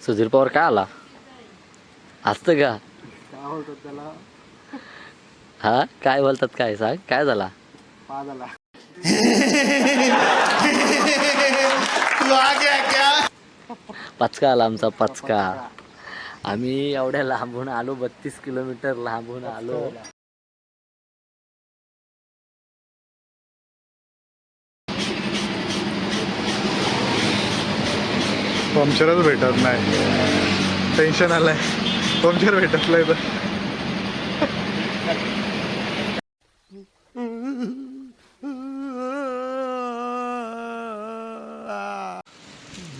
सुधीर पवार काय आला? असतं का? त्याला? हा? काय बोलतात काय सांग? काय झाला? पादाला पचका आला आमचा पचका. आम्ही एवढ्या लांबून आलो बत्तीस किलोमीटर लांबून आलो. पंक्चरच भेटत नाही. टेन्शन आलंय. पंक्चर भेटत नाही तर.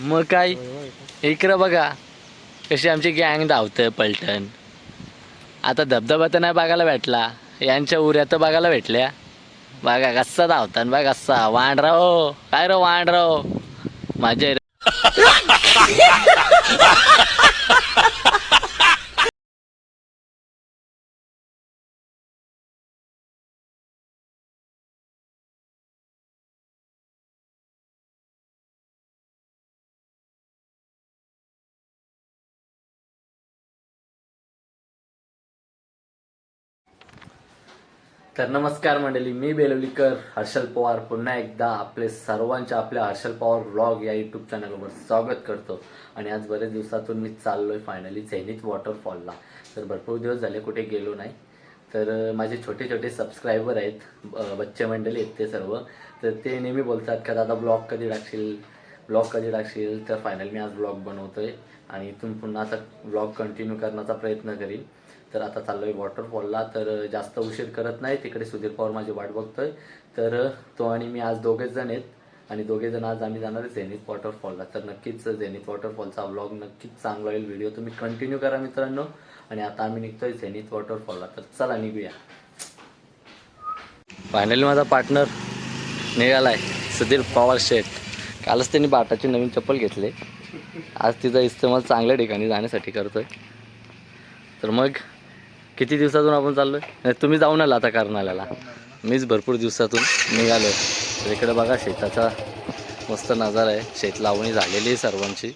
मग काय? इकडं बघा. कशी आमची गँग धावतं पलटण. आता धबधबा तर नाही बघायला भेटला. यांच्या उऱ्या तर बघायला भेटल्या. बघा कसा धावतान बघा कसा वांडराव हो, काय रो वांडराव हो. माझे तर नमस्कार मंडळी मी बेलवलीकर हर्षल पवार. पुन्हा एकदा आपले सर्वांच्या आपल्या हर्षल पवार व्लॉग या युट्यूब चॅनलवर स्वागत करतो. आणि आज बरेच दिवसातून मी चाललोय फायनली झेनिथ वॉटरफॉलला तर भरपूर दिवस झाले कुठे गेलो नाही. तर माझे छोटे छोटे सबस्क्रायबर आहेत बच्चे मंडळी आहेत ते सर्व. तर ते नेहमी बोलतात का दादा ब्लॉग कधी टाकशील? ब्लॉग कधी टाकशील? तर फायनल मी आज ब्लॉग बनवतोय. आणि इथून पुन्हा आता ब्लॉग कंटिन्यू करण्याचा प्रयत्न करीन. तर आता चाललोय वॉटरफॉलला तर जास्त उशीर करत नाही. तिकडे सुधीर पवार माझी वाट बघतोय. तर तो आणि मी आज दोघेच जण आहेत. आणि दोघे जण आज आम्ही जाणार आहे झेनिथ वॉटरफॉलला तर नक्कीच झेनिथ वॉटरफॉलचा व्लॉग नक्कीच चांगला होईल. व्हिडिओ तुम्ही कंटिन्यू करा मित्रांनो. आणि आता आम्ही निघतोय झेनिथ वॉटरफॉलला तर चला निघूया. फायनली माझा पार्टनर निघालाय. सुधीर पवार शेठ. कालच त्यांनी बाटाची नवीन चप्पल घेतले. आज तिचा इस्तेमाल चांगल्या ठिकाणी जाण्यासाठी करतोय. तर मग किती दिवसातून आपण चाललोय? नाही तुम्ही जाऊन आला आता कर्नाल्याला मीच भरपूर दिवसातून निघालोय. तर इकडे बघा शेताचा मस्त नजारा आहे. शेत लावणी झालेली आहे सर्वांची.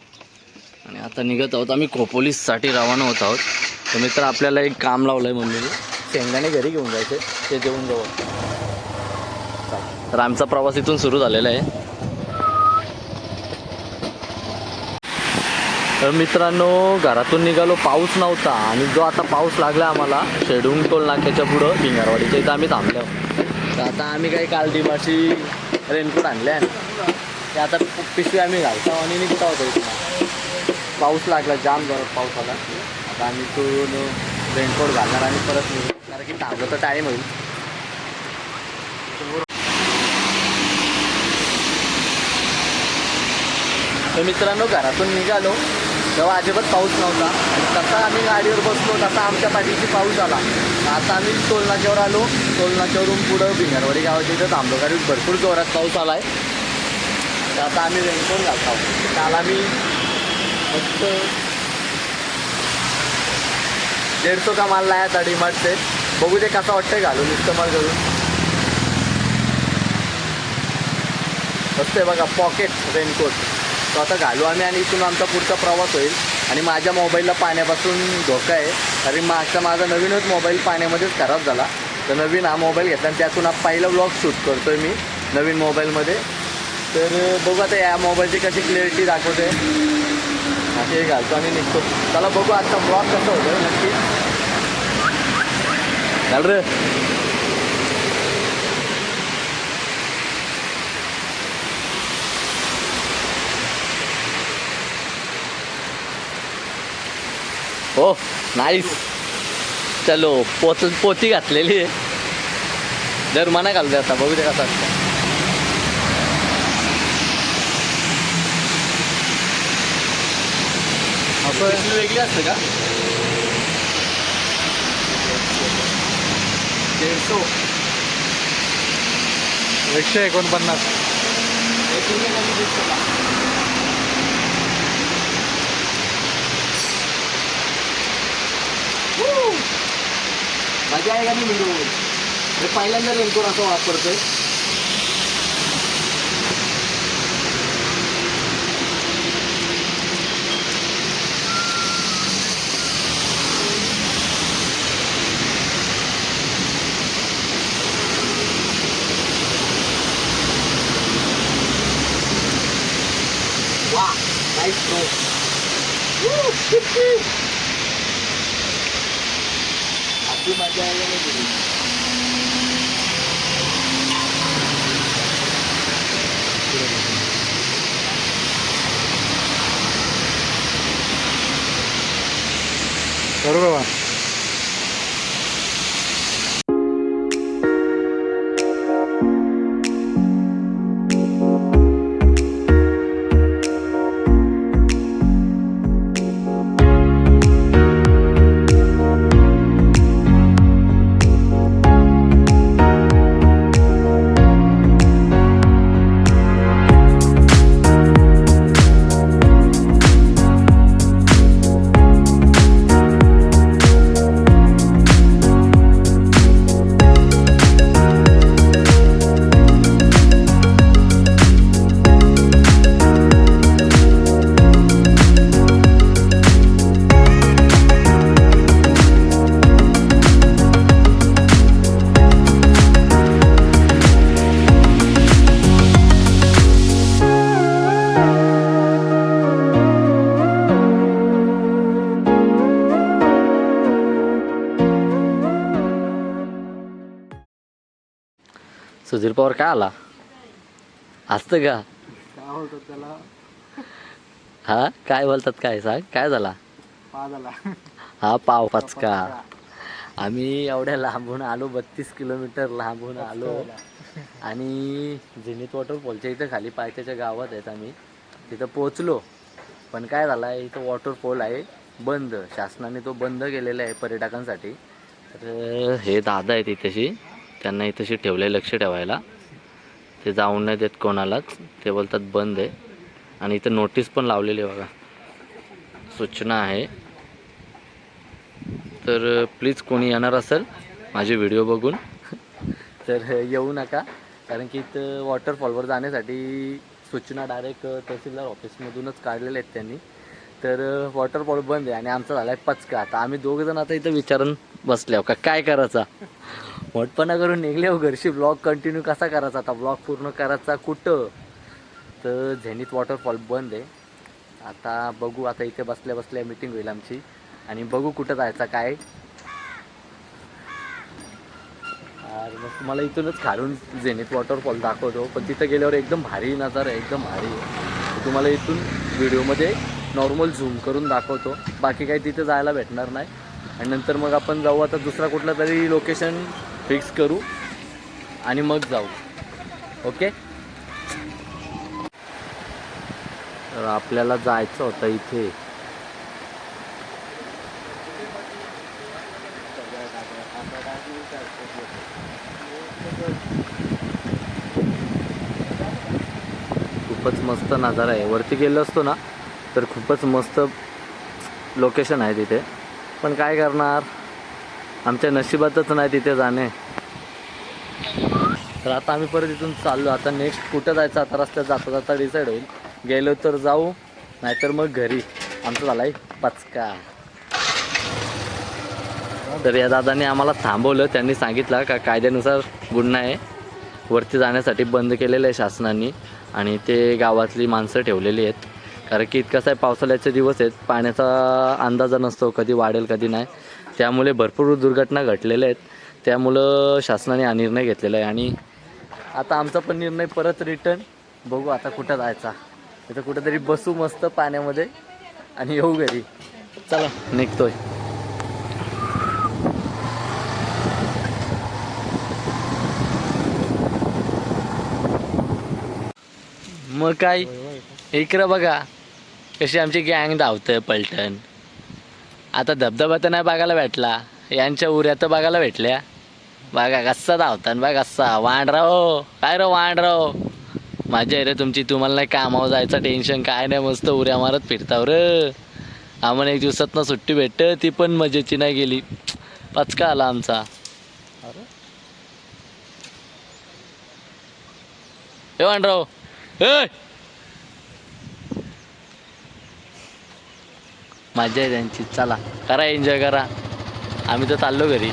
आणि आता निघत आहोत आम्ही खोपोलीससाठी रवाना होत आहोत. तर मित्र आपल्याला एक काम लावलं आहे मम्मीने. शेंगाने घरी घेऊन जायचे. ते देऊन जाऊ तर आमचा प्रवास इथून सुरू झालेला आहे. तर मित्रांनो घरातून निघालो पाऊस नव्हता आणि जो आता पाऊस लागला आम्हाला शेडून टोल नाक्याच्या पुढं भिंगारवाडीच्या इथं आम्ही थांबलो. तर आता आम्ही काही काल दिवाशी रेनकोट आणल्या आहे ते आता पिशवी आम्ही घालतो आणि निघतो होतो इथं पाऊस लागला जाम जोरात पाऊस आला. आता आम्ही इथून रेनकोट घालणार आणि परत निघू. कारण की थांबलं तर टाईम होईल. तर मित्रांनो घरातून निघालो. तेव्हा अजिबात पाऊस नव्हता. तसा आम्ही गाडीवर बसलो तसा आमच्या पाठीशी पाऊस आला. आता आम्ही टोलनाक्यावर आलो. टोलनाक्यावरून पुढं भिंगरवाडी गावाच्या इथं थांबलो. कारण भरपूर जोरात पाऊस आला आहे तर आता आम्ही रेनकोट घालतो आहोत. काल आम्ही फक्त दीडसो का माल लाया आता डिमार्टचे. बघू ते कसा वाटतंय घालून इस्तेमाल करून असते बघा पॉकेट रेनकोट तो आता घालू आम्ही आणि इथून आमचा पुढचा प्रवास होईल. आणि माझ्या मोबाईलला पाण्यापासून धोका आहे. कारण मागचा माझा नवीनच मोबाईल पाण्यामध्येच खराब झाला. तर नवीन हा मोबाईल घेतला आणि त्यातून हा पहिला ब्लॉग शूट करतो आहे मी नवीन मोबाईलमध्ये. तर बघू आता या मोबाईलची कशी क्लिअरिटी दाखवते. असे घालतो आणि निघतो. चला बघू आजचा ब्लॉग कसा होतो नक्की. घाल रे. हो नाईस चलो पोच पोती घातलेली आहे. जर मना घालते आता बघू दे कसा असतं असं वेगळी असते का? दीडशो एकशे एकोणपन्नास. मजा आहे का नाही मिळून मी पहिल्यांदा रेनकोट असं वापरतोय. वा नाईस प्रो यायला नाही गेली. बरोबर सुधीर पवार काय आला? असतं का? त्याला? हा? काय बोलतात काय सांग? काय झाला? हा पाव पचका. आम्ही एवढ्या लांबून आलो बत्तीस किलोमीटर लांबून आलो. आणि झेनित वॉटरफॉलच्या इथं खाली पायथ्याच्या गावात आहेत आम्ही. तिथं पोचलो पण काय झालं आहे इथं वॉटरफॉल आहे बंद. शासनाने तो बंद केलेला आहे पर्यटकांसाठी. तर हे दादा आहेत इथेशी. त्यांना इथेशी ठेवलं आहे लक्ष ठेवायला. ते जाऊन नाही देत कोणालाच. ते बोलतात बंद आहे. आणि इथं नोटीस पण लावलेली आहे बघा. सूचना आहे. तर प्लीज कोणी येणार असेल माझे व्हिडिओ बघून तर येऊ नका. कारण की इथं वॉटरफॉलवर जाण्यासाठी सूचना डायरेक्ट तहसीलदार ऑफिसमधूनच काढलेल्या आहेत त्यांनी. तर वॉटरफॉल बंद आहे आणि आमचा झाला आहे पचका. आता आम्ही दोघं जण आता इथं विचारून बसल्या का काय करायचा? मोठपणा करून निघले हो घरशी ब्लॉग कंटिन्यू कसा करायचा आता? ब्लॉग पूर्ण करायचा कुठं? तर झेनित वॉटरफॉल बंद आहे. आता बघू आता इथे बसल्या बसल्या मीटिंग होईल आमची. आणि बघू कुठं जायचं काय? मग तुम्हाला इथूनच खालून झेनित वॉटरफॉल दाखवतो. पण तिथं गेल्यावर एकदम भारी नजारा आहे एकदम भारी आहे. तुम्हाला इथून व्हिडिओमध्ये नॉर्मल झूम करून दाखवतो. बाकी काही तिथे जायला भेटणार नाही. आणि नंतर मग आपण जाऊ आता दुसरा कुठला तरी लोकेशन फिक्स करू आणि मग जाऊ. ओके? तर आपल्याला जायचं होतं इथे. खूपच मस्त नजारा आहे. वरती गेलो असतो ना तर खूपच मस्त लोकेशन आहे तिथे. पण काय करणार? आमच्या नशिबातच नाही तिथे जाणे. तर आता आम्ही परत इथून चाललो. आता नेक्स्ट कुठं जायचं? आता रस्त्यात जाता जाता डिसाईड होईल. गेलो तर जाऊ नाहीतर मग घरी. आमचा झाला आहे पचका. तर या दादाने आम्हाला थांबवलं. त्यांनी सांगितलं का कायद्यानुसार गुन्हा आहे. वरती जाण्यासाठी बंद केलेलं आहे शासनाने आणि ते गावातली माणसं ठेवलेली आहेत. कारण की इतकं आहे पावसाळ्याचे दिवस आहेत. पाण्याचा अंदाजा नसतो. कधी वाढेल कधी नाही. त्यामुळे भरपूर दुर्घटना घडलेल्या आहेत. त्यामुळं शासनाने हा निर्णय घेतलेला आहे. आणि आता आमचा पण निर्णय परत रिटर्न बघू आता कुठं जायचा. तिथं कुठंतरी बसू मस्त पाण्यामध्ये आणि येऊ घरी. चला निघतोय. मग काय? इकडं बघा. कशी आमची गँग धावतंय पलटण. आता धबधबा तर नाही बघायला भेटला. यांच्या उऱ्या तर बघायला भेटल्या. बघा कसा धावतान बघा कसा. वांडराव काय रो वांडराव माझ्या रे तुमची. तुम्हाला नाही कामावर जायचं टेन्शन काय नाही मस्त उऱ्या मारत फिरताव र. आम्हाला एक दिवसात सुट्टी भेटत ती पण मजेची नाही गेली. पचका आला आमचा. हे वांडराव ए! मजा आहे त्यांची. चला करा एन्जॉय करा. आम्ही तर चाललो घरी.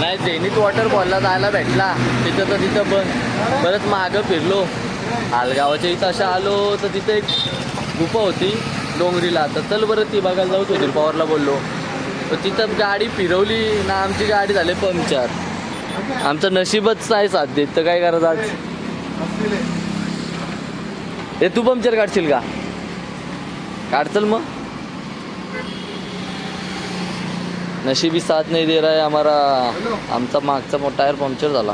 नाही झेनित वॉटरफॉलला जायला भेटला. तिथं तर तिथं बंद परत मागं फिरलो. हालगावाच्या इथं अशा आलो तर तिथं एक गुफा होती डोंगरीला. तर चल बरं ती बघायला जाऊ सुधीर पवारला बोललो. तर तिथं गाडी फिरवली ना आमची गाडी झाली पंक्चर. आमचं नशीबच नाही साथ देत तर काय करायचं आज? हे तू पंक्चर काढशील का? काढचल मग. नशीबी साथ नाही दे रहा है हमारा. आमचा मागचा टायर पंक्चर झाला.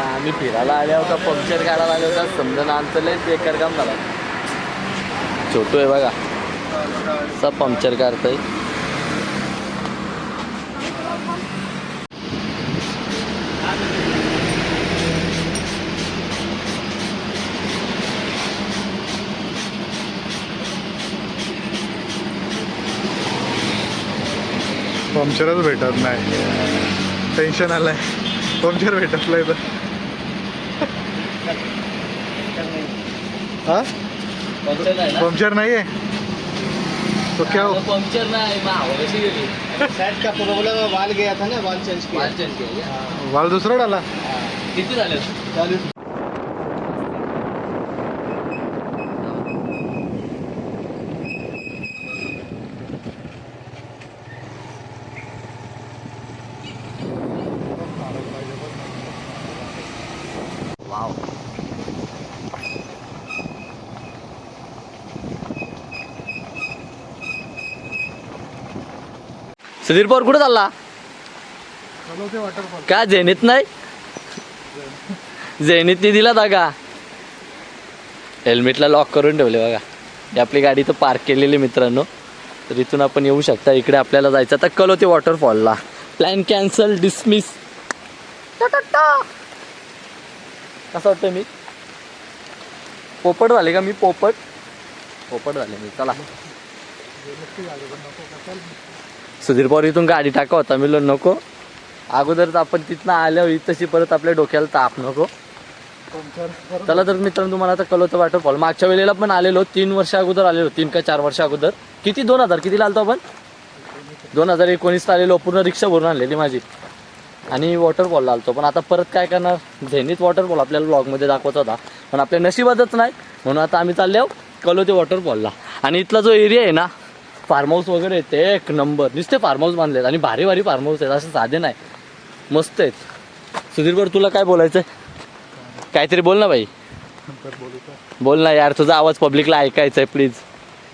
आम्ही फिरायला आले होता पंक्चर काढायला आले होता. समजा आमचं लय बेकार काम झाला. छोटू आहे बघा. सब पंक्चर काढतंय. पंक्चरच भेटत नाही. टेन्शन आलंय. पंक्चर भेटत नाही तर हा? पंक्चर नाही ना? पंक्चर नाही आहे तो क्या हो? पंक्चर नाही सेट का प्रॉब्लम वाल गया था ना वाल चेंज किया. वाल change केली का? वाल दुसरा डाला. किती झाले? चालीस. सुधीर पवार कुठं चालला? का झेनीत नाही? झेनीतनी दिला दागा हेल्मेटला लॉक करून ठेवले बघा. ही आपली गाडी तर पार्क केलेली मित्रांनो. तर इथून आपण येऊ शकता. इकडे आपल्याला जायचं आता कलोते वॉटरफॉलला प्लॅन कॅन्सल डिसमिस कसं वाटतं मी? पोपट झाले का मी? पोपट? पोपट झाले मी. चला. सुधीर पवार इथून गाडी टाका होता मी म्हणलो नको. अगोदरच आपण तिथनं आल्यावर तशी परत आपल्या डोक्याला ताप नको. चला तर मित्रांनो तुम्हाला आता कळवतं वॉटरफॉल मागच्या वेळेला पण आलेलो तीन वर्ष अगोदर आलेलो तीन का चार वर्ष अगोदर. किती? दोन हजार. किती आलतो आपण? दोन हजार एकोणीसला आलेलो पूर्ण रिक्षा भरून आणलेली माझी. आणि वॉटरफॉलला आलतो. पण आता परत काय करणार? झेनीत वॉटरफॉल आपल्याला ब्लॉगमध्ये दाखवत होता. पण आपल्या नशिबातच नाही. म्हणून आता आम्ही चाललो कलोते वॉटरफॉलला आणि इथला जो एरिया आहे ना फार्म हाऊस वगैरे आहेत ते एक नंबर नुसते फार्म हाऊस बांधलेत आणि भारी भारी फार्म हाऊस आहेत असं साधे नाही. मस्त आहेत. सुधीर बरं तुला काय बोलायचं आहे काहीतरी बोल ना भाई बोल ना यार तुझा आवाज पब्लिकला ऐकायचा आहे प्लीज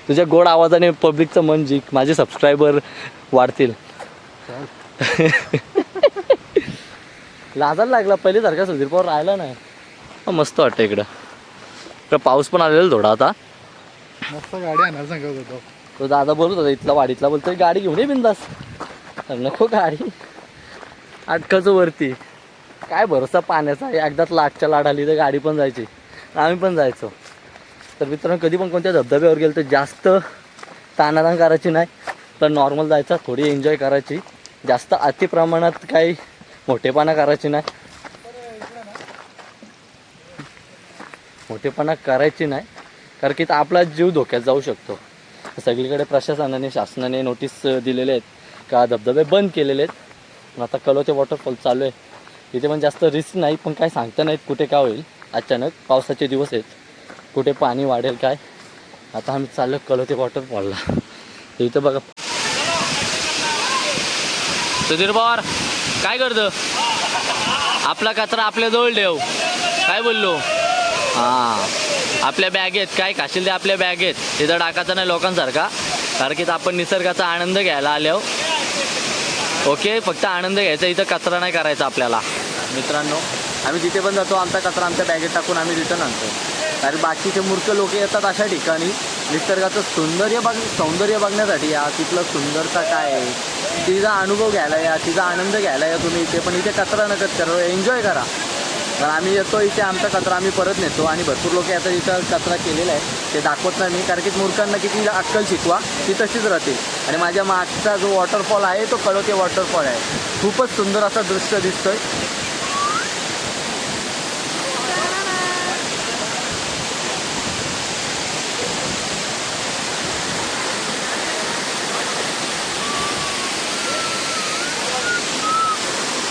तुझ्या गोड आवाजाने पब्लिकचं मन जिंक. माझे सबस्क्रायबर वाढतील. लाजायला लागला पहिले सारखा सुधीर पवार राहिला नाही. मस्त वाटतं इकडं. इकडं पाऊस पण आलेला थोडा आता. मस्त गाडी आणायला सांगत होतो. तो दादा बोलत होता इथला वाडीतला बोलतोय गाडी घेऊन ये बिंदास. नको गाडी. अटकाचं वरती. काय भरोसा पाण्याचा. एकदाच लाटच्या लाट आली तर गाडी पण जायची. आम्ही पण जायचो. तर मित्रांनो कधी पण कोणत्या धबधब्यावर गेलं तर जास्त ताणाताण करायची नाही तर नॉर्मल जायचं थोडी एन्जॉय करायची. जास्त अति प्रमाणात काही मोठेपणा करायची नाही. मोठेपणा करायची नाही कारण की आपला जीव धोक्यात जाऊ शकतो. सगळीकडे प्रशासनाने शासनाने नोटीस दिलेले आहेत का? धबधबे बंद केलेले आहेत. आता कलोचे वॉटरफॉल चालू आहे. इथे पण जास्त रिस्क नाही पण काय सांगता नाहीत कुठे काय होईल. अचानक पावसाचे दिवस आहेत. कुठे पाणी वाढेल काय? आता आम्ही चाललो कलोते वॉटरफॉलला इथं बघा. सुधीर पवार काय करतं? आपला कचरा आपल्या जवळ ठेव. काय बोललो? हां. आपल्या बॅगेत काय खाशील ते आपल्या बॅगेत तिथं टाकायचं नाही लोकांसारखा कारण की आपण निसर्गाचा आनंद घ्यायला आलो. ओके फक्त आनंद घ्यायचा इथं कचरा नाही करायचा आपल्याला. मित्रांनो आम्ही जिथे पण जातो आमचा कचरा आमच्या बॅगेत टाकून आम्ही रिटर्न आणतो. कारण बाकीचे मूर्ख लोक येतात अशा ठिकाणी. निसर्गाचं सौंदर्य बघ सौंदर्य बघण्यासाठी या तिथलं सुंदरता काय आहे? तिचा अनुभव घ्यायला या तिचा आनंद घ्यायला या तुम्ही. इथे पण इथे कचरा नकत करा एन्जॉय करा. तर आम्ही येतो इथे आमचा कचरा आम्ही परत नेतो आणि भरपूर लोक आता इथं कचरा केलेला आहे. ते दाखवत नाही मी कारण की मूर्खांना किती अक्कल शिकवा ती तशीच राहते आणि माझ्या मागचा जो वॉटरफॉल आहे तो कळोते वॉटरफॉल आहे. खूपच सुंदर असं दृश्य दिसतोय.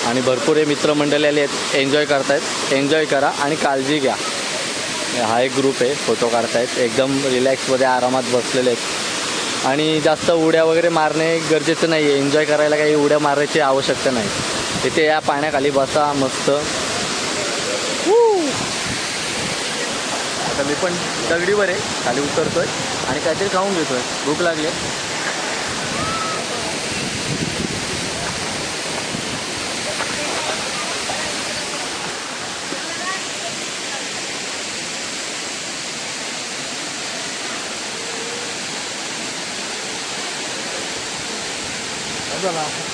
आणि भरपूर हे मित्रमंडळी आले आहेत. एन्जॉय करतायत. एन्जॉय करा आणि काळजी घ्या. हा एक ग्रुप आहे फोटो काढतायत. एकदम रिलॅक्समध्ये आरामात बसलेले आहेत. आणि जास्त उड्या वगैरे मारणे गरजेचं नाही आहे एन्जॉय करायला काही उड्या मारायची आवश्यकता नाही. इथे या पाण्याखाली बसा मस्त. आता मी पण दगडीवर आहे. खाली उतरतोय. आणि काहीतरी खाऊन घेतोय. भूक लागली आहे.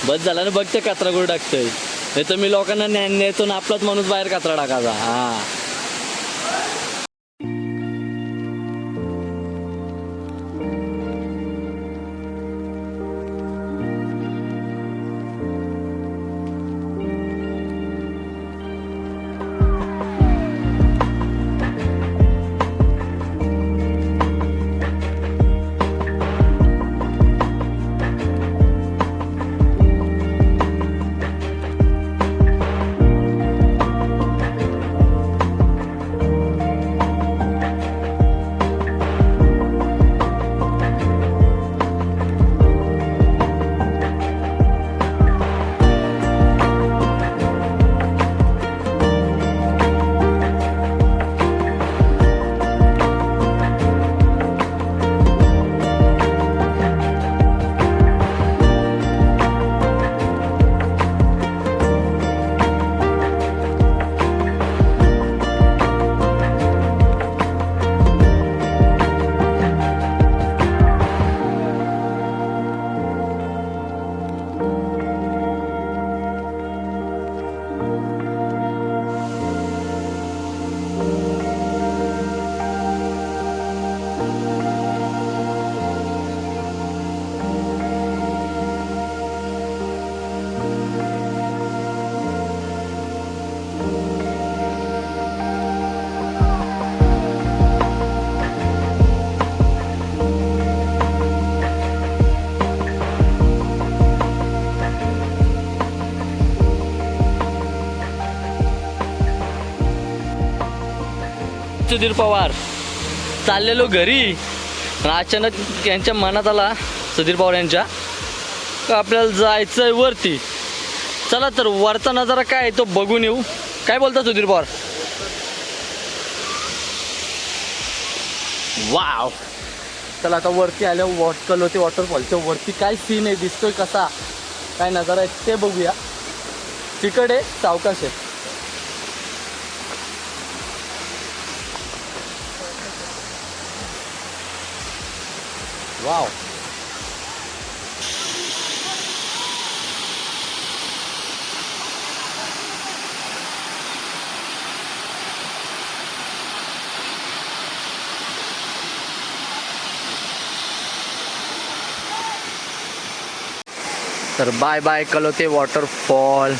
बस झाला ना बघ ते कचरा कुठे टाकतोय. नाही तर मी लोकांना ज्ञान देतो ना आपलाच माणूस बाहेर कचरा टाकायचा. हा. सुधीर पवार. चाललेलो घरी. अचानक यांच्या मनात आला सुधीर पवार यांच्या. आपल्याला जायचं आहे वरती. चला तर वरचा नजारा काय तो बघून येऊ. काय बोलता सुधीर पवार? वाव. चला आता वरती आल्या वॉटकल होते वॉटरफॉलच्या वरती काय सीन आहे दिसतोय कसा? काय नजारा आहे ते बघूया. तिकडे सावकाश आहे. वाव तर बाय बाय कलोते वॉटरफॉल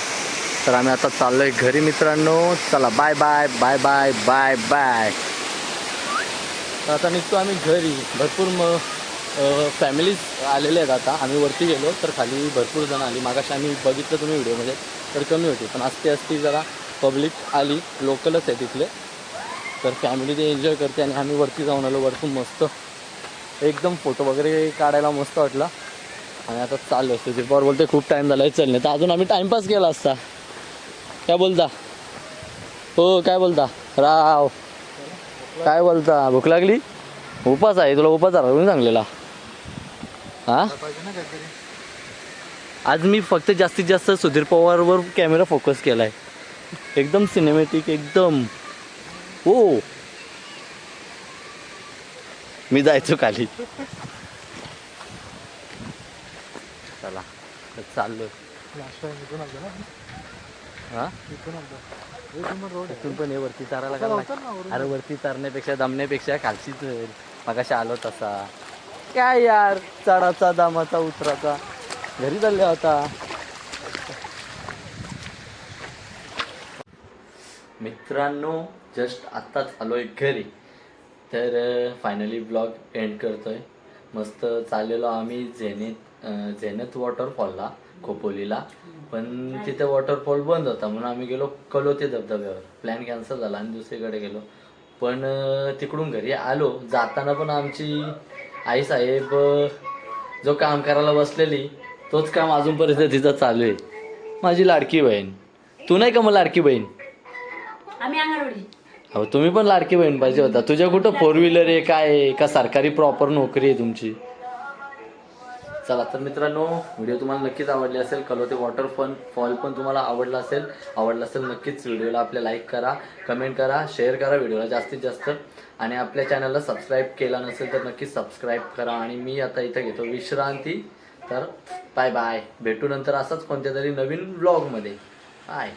तर आम्ही आता चाललोय घरी मित्रांनो. चला bye bye bye bye bye bye तर आता निघतो आम्ही घरी. भरपूर मग फॅमिलीज आलेले आहेत आता. आम्ही वरती गेलो तर खाली भरपूर जण आली. मागाशी आम्ही बघितलं तुम्ही व्हिडिओमध्ये तर कमी होती. पण असते असती जरा पब्लिक आली. लोकलच आहे तिथले. तर फॅमिली ते एन्जॉय करते आणि आम्ही वरती जाऊन आलो. वरतून मस्त एकदम फोटो वगैरे काढायला मस्त वाटला. आणि आता चाललो सुधीर पवार बोलते खूप टाईम झाला आहे चलणे तर अजून आम्ही टाईमपास केला असता. काय बोलता? हो काय बोलता? राव. काय बोलता? भूक लागली? उपास आहे. तुला उपास राहून सांगलेला? हा? पाहिजे ना काहीतरी. आज मी फक्त जास्तीत जास्त सुधीर पवारवर कॅमेरा फोकस केला आहे एकदम सिनेमॅटिक एकदम. हो. मी जायचो खाली. चला चाललो लास्ट टाइम इथून आलतो ना हा? इथून आलतो. हे तुम्ही रोड इथून पण हे वरती चारायला चला, लागला उतर ना वरून. अरे वरती तरण्यापेक्षा दमण्यापेक्षा खालचीच मगाशी आलो तसा. काय यार चढाचा दामाचा उतराचा. घरी चालले होता. मित्रांनो जस्ट आत्ताच आलोय घरी. तर फायनली ब्लॉग एंड करतोय. मस्त चाललेलो आम्ही झेनेत अं, झेनेत वॉटरफॉलला खोपोलीला. पण तिथे वॉटरफॉल बंद होता म्हणून आम्ही गेलो कलोते धबधब्यावर. प्लॅन कॅन्सल झाला आणि दुसरीकडे गेलो. पण तिकडून घरी आलो. जाताना पण आमची आई साहेब जो काम करायला बसलेली तोच काम अजूनपर्यंत तिचं चालू आहे. माझी लाडकी बहीण. तू नाही का मग लाडकी बहीण? आम्ही अंगणवाडी. अहो तुम्ही पण लाडकी बहीण पाहिजे होता. तुझ्या कुठं फोर व्हीलर आहे काय आहे? का सरकारी प्रॉपर नोकरी आहे तुमची? चला तर मित्रांनो व्हिडिओ तुम्हाला नक्कीच आवडली असेल. कलोते वॉटर फन फॉल पण तुम्हाला आवडला असेल. आवडला असेल नक्कीच व्हिडिओला आपल्या लाईक करा कमेंट करा शेअर करा. व्हिडिओला जास्तीत जास्त आणि आपल्या चॅनलला सबस्क्राईब केला नसेल तर नक्की सबस्क्राईब करा. आणि मी आता इथं घेतो विश्रांती. तर बाय बाय भेटू नंतर असंच कोणत्या तरी नवीन ब्लॉगमध्ये बाय